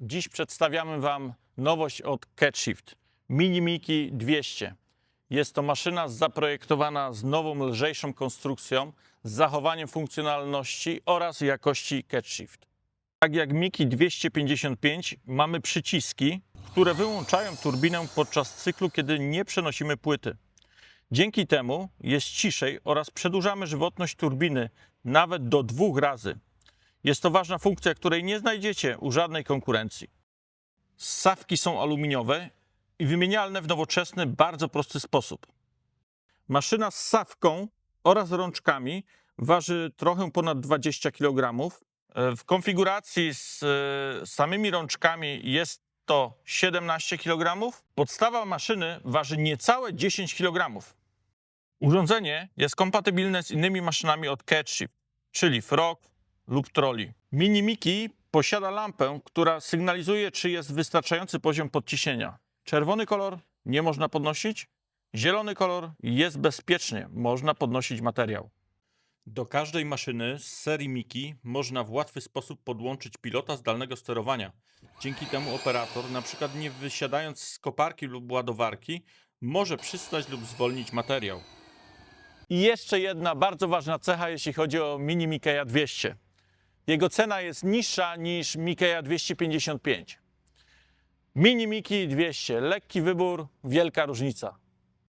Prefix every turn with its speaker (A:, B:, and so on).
A: Dziś przedstawiamy Wam nowość od CatShift Mini Miki 200. Jest to maszyna zaprojektowana z nową, lżejszą konstrukcją, z zachowaniem funkcjonalności oraz jakości CatShift. Tak jak Miki 255 mamy przyciski, które wyłączają turbinę podczas cyklu, kiedy nie przenosimy płyty. Dzięki temu jest ciszej oraz przedłużamy żywotność turbiny nawet do dwóch razy. Jest to ważna funkcja, której nie znajdziecie u żadnej konkurencji. Ssawki są aluminiowe i wymienialne w nowoczesny, bardzo prosty sposób. Maszyna z ssawką oraz rączkami waży trochę ponad 20 kg. W konfiguracji z e, samymi rączkami jest to 17 kg. Podstawa maszyny waży niecałe 10 kg. Urządzenie jest kompatybilne z innymi maszynami od CatShift, czyli Frog lub Trolley. Mini Miki posiada lampę, która sygnalizuje, czy jest wystarczający poziom podciśnienia. Czerwony kolor nie można podnosić, zielony kolor jest bezpiecznie, można podnosić materiał. Do każdej maszyny z serii Miki można w łatwy sposób podłączyć pilota zdalnego sterowania. Dzięki temu operator, na przykład nie wysiadając z koparki lub ładowarki, może przystać lub zwolnić materiał. I jeszcze jedna bardzo ważna cecha, jeśli chodzi o Mini Mikeja 200. Jego cena jest niższa niż Mikeja 255. Mini Miki 200, lekki wybór, wielka różnica.